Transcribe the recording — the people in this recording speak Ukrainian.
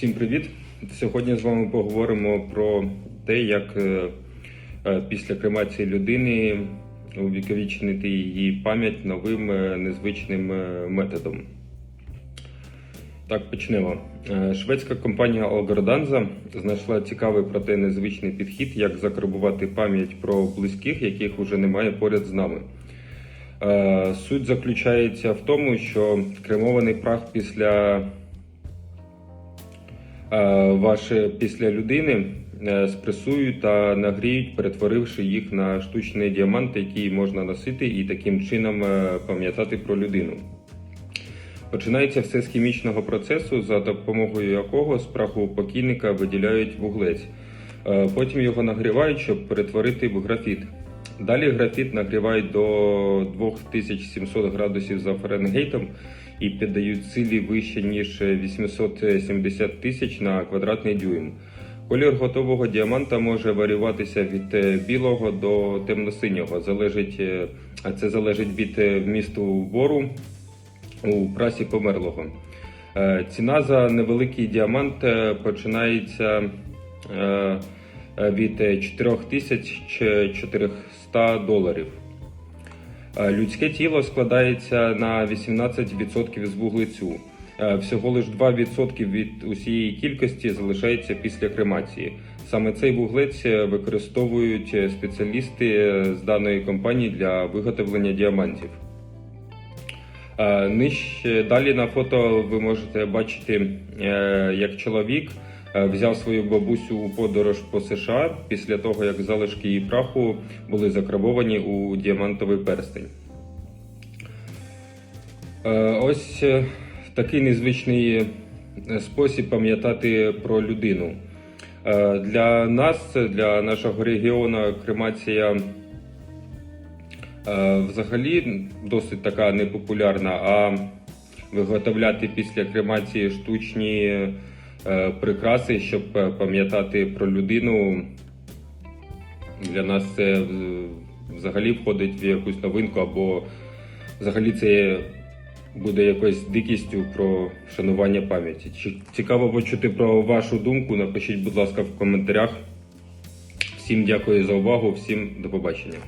Всім привіт! Сьогодні з вами поговоримо про те, як е, е, після кремації людини увіковічнити її пам'ять новим е, незвичним методом. Так, почнемо. Шведська компанія Algordanza знайшла цікавий проте незвичний підхід, як закарбувати пам'ять про близьких, яких уже немає поряд з нами. Суть заключається в тому, що кремований прах після Е, Ваші після людини е, спресують та нагріють, перетворивши їх на штучний діамант, який можна носити і таким чином е, пам'ятати про людину. Починається все з хімічного процесу, за допомогою якого з праху покійника виділяють вуглець. Потім його нагрівають, щоб перетворити в графіт. Далі графіт нагрівають до 2700 градусів за Фаренгейтом і піддають силі вище ніж 870 тисяч на квадратний дюйм. Колір готового діаманта може варіюватися від е, білого до темно-синього. Залежить, е, це залежить від е, вмісту бору у прасі померлого. Ціна за невеликий діамант починається від е, 4400 доларів. Е, Людське тіло складається на 18% з вуглецю. Е, Всього лиш 2% від усієї кількості залишається після кремації. Саме цей вуглець е, використовують спеціалісти з даної компанії для виготовлення діамантів. Нижче далі на фото ви можете бачити, як чоловік взяв свою бабусю у подорож по США після того, як залишки її праху були закарбовані у діамантовий перстень. Е, Ось е, такий незвичний е, спосіб пам'ятати про людину. Е, Для нас, для нашого регіону, кремація Е, Взагалі досить така непопулярна, а виготовляти після кремації штучні е, прикраси, щоб е, пам'ятати про людину. Для нас це е, взагалі входить в якусь новинку, або взагалі це буде якоюсь дикістю про шанування пам'яті. Цікаво почути про вашу думку. Напишіть, будь ласка, в коментарях. Всім дякую за увагу, всім до побачення.